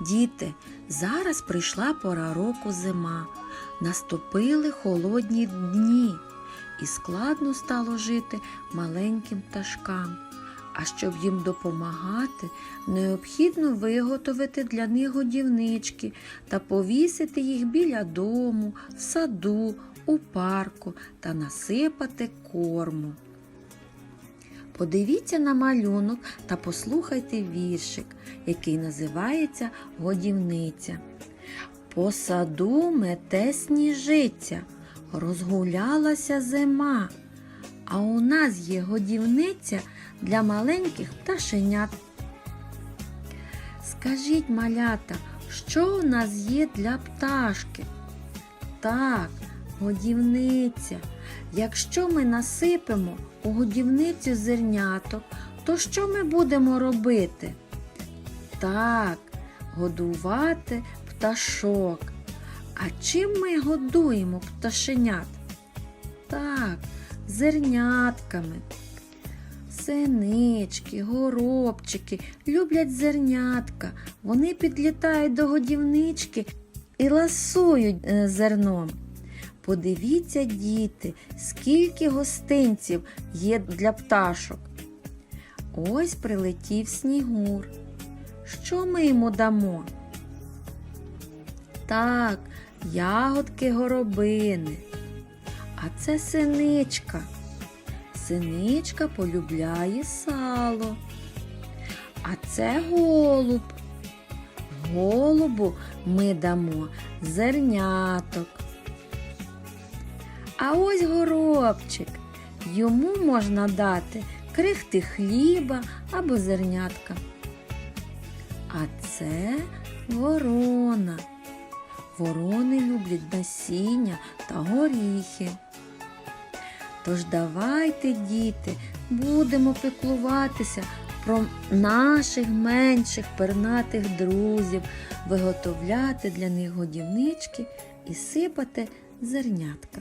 Діти, зараз прийшла пора року зима. Наступили холодні дні, і складно стало жити маленьким пташкам. А щоб їм допомагати, необхідно виготовити для них годівнички та повісити їх біля дому, в саду, у парку та насипати корму. Подивіться на малюнок та послухайте віршик, який називається Годівниця. По саду мете сніжиця, розгулялася зима, а у нас є годівниця для маленьких пташенят. Скажіть, малята, що у нас є для пташки? Так, годівниця. Якщо ми насипемо у годівницю зерняток, то що ми будемо робити? Так, годувати пташок. А чим ми годуємо пташенят? Так, зернятками. Синички, горобчики люблять зернятка. Вони підлітають до годівнички і ласують е, зерном. Подивіться, діти, скільки гостинців є для пташок. Ось прилетів снігур. Що ми йому дамо? Так, ягодки горобини. А це синичка. Синичка полюбляє сало. А це голуб. Голубу ми дамо зерняток. А ось горобчик. Йому можна дати крихти хліба або зернятка. А це ворона. Ворони люблять насіння та горіхи. Тож давайте, діти, будемо піклуватися про наших менших пернатих друзів, виготовляти для них годівнички і сипати зернятка.